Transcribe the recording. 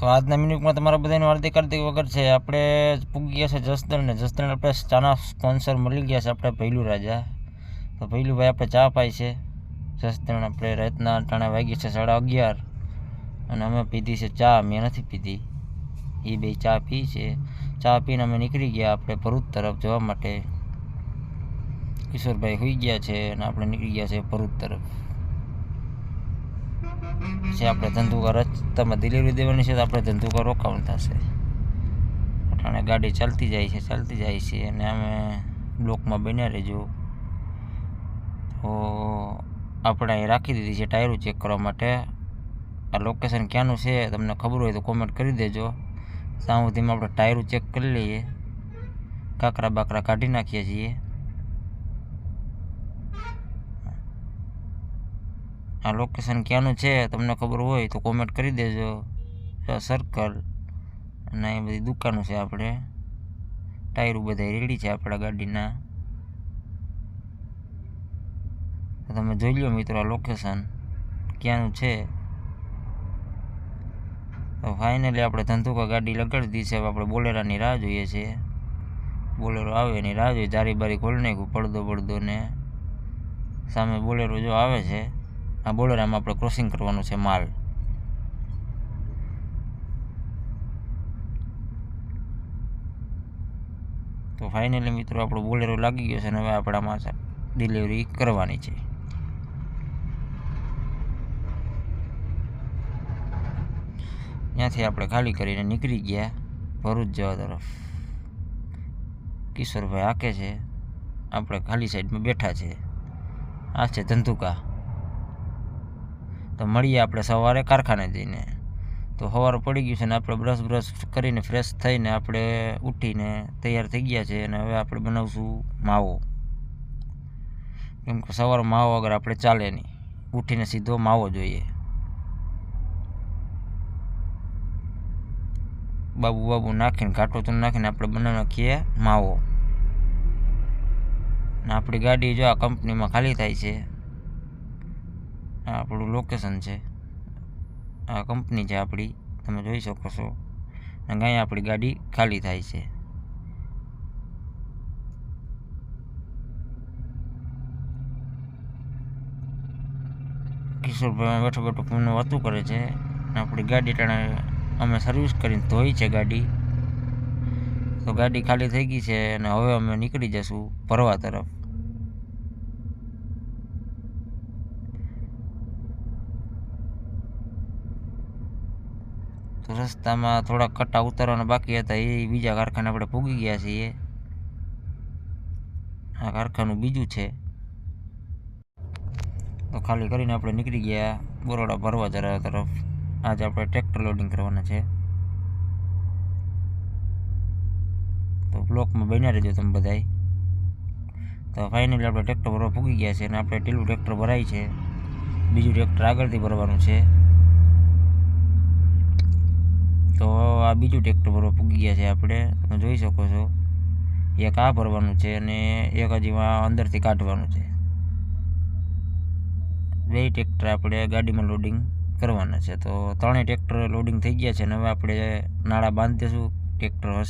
તો આજના મિનિટમાં તમારા બધાનું હાર્દિક હાર્દિક વગર છે. આપણે પૂગી ગયા છે જસદણને. જસદણ આપણે ચાના સ્પોન્સર મળી ગયા છે આપણે પહેલું રાજા. તો પહેલું ભાઈ આપણે ચા પાય છે. જસદણ આપણે રાતના ટાણા વાગી છે સાડા અગિયાર. અને અમે પીધી છે ચા. મેં નથી પીધી. એ બે ચા પી છે. ચા પીને અમે નીકળી ગયા આપણે ભરૂચ તરફ જવા માટે. કિશોરભાઈ હોઈ ગયા છે અને આપણે નીકળી ગયા છે ભરૂચ તરફ. પછી આપણે ધંધો કરો તમે ડિલિવરી દેવાની છે તો આપણે ધંધુકા રોકાવાનું થશે. અટાણે ગાડી ચાલતી જાય છે, ચાલતી જાય છે અને અમે બ્લોકમાં બન્યા રહેજો. તો આપણે અહીં રાખી દીધી છે ટાયરો ચેક કરવા માટે. આ લોકેશન ક્યાંનું છે તમને ખબર હોય તો કોમેન્ટ કરી દેજો. સામુધીમાં આપણે ટાયરો ચેક કરી લઈએ. કાકરા બાકરા કાઢી નાખીએ છીએ. આ લોકેશન ક્યાંનું છે તમને ખબર હોય તો કોમેન્ટ કરી દેજો. સર્કલ અને એ બધી દુકાનો છે આપણે. ટાયરો બધા રેડી છે આપણા ગાડીના. તમે જોઈ લો મિત્રો આ લોકેશન ક્યાંનું છે. તો ફાઇનલી આપણે ધંધુકા ગાડી લગાડી દીધી છે. આપણે બોલેરાની રાહ જોઈએ છીએ બોલેરો આવે એની રાહ જોઈએ. જારી બારી ખોલી નાખ્યું પડદો પડદો ને સામે બોલેરો જો આવે છે. આ બોલેરામાં આપણે ક્રોસિંગ કરવાનું છે માલ. તો ફાઇનલી મિત્રો આપણો બોલેરો લાગી ગયો છે અને હવે આપણામાં ડિલિવરી કરવાની છે. ત્યાંથી આપણે ખાલી કરીને નીકળી ગયા ભરૂચ જવા તરફ. કિશોરભાઈ આકે છે, આપણે ખાલી સાઈડમાં બેઠા છે. આ છે ધંધુકા. તો મળીએ આપણે સવારે કારખાને જઈને. તો સવાર પડી ગયું છે ને આપણે બ્રશ બ્રશ કરીને ફ્રેશ થઈને આપણે ઉઠીને તૈયાર થઈ ગયા છે અને હવે આપણે બનાવશું માવો. કેમ કે સવારે માવો વગર આપણે ચાલે નહીં. ઉઠીને સીધો માવો જોઈએ. બાબુ બાબુ નાખીને, ઘાટો તો નાખીને આપણે બનાવી નાખીએ માવો. ને આપણી ગાડી જો આ કંપનીમાં ખાલી થાય છે. આ આપણું લોકેશન છે. આ કંપની છે આપણી. તમે જોઈ શકો છો. અને અહીંયા આપણી ગાડી ખાલી થાય છે. કિશોરભાઈ બેઠો બેઠો ફોન વાતું કરે છે. આપણી ગાડી ટાણે અમે સર્વિસ કરીને ધોઈ છે ગાડી. તો ગાડી ખાલી થઈ ગઈ છે અને હવે અમે નીકળી જશું ભરવા તરફ. તો રસ્તામાં થોડા કટ્ટા ઉતારવાના બાકી હતા, એ બીજા કારખાને આપણે પૂગી ગયા છીએ. આ કારખાનું બીજું છે. તો ખાલી કરીને આપણે નીકળી ગયા, બરોડા ભરવા જરા તરફ. આજે આપણે ટ્રેક્ટર લોડિંગ કરવાના છે. તો બ્લોકમાં બન્યા રહેજો તમે બધાય. તો ફાઇનલી આપણે ટ્રેક્ટર ભરવા પૂગી ગયા છે અને આપણે ટીલું ટ્રેક્ટર ભરાય છે. બીજું ટ્રેક્ટર આગળથી ભરવાનું છે. તો આ બીજું ટ્રેક્ટર ભરવા પૂગી ગયા છે આપણે. તમે જોઈ શકો છો. એક આ ભરવાનું છે અને એક હજીમાં અંદરથી કાઢવાનું છે. બે ટ્રેક્ટર આપણે ગાડીમાં લોડિંગ કરવાના છે. તો ત્રણેય ટ્રેક્ટર લોડિંગ થઈ ગયા છે અને હવે આપણે નાળા બાંધી દઈશું ટ્રેક્ટર હશે.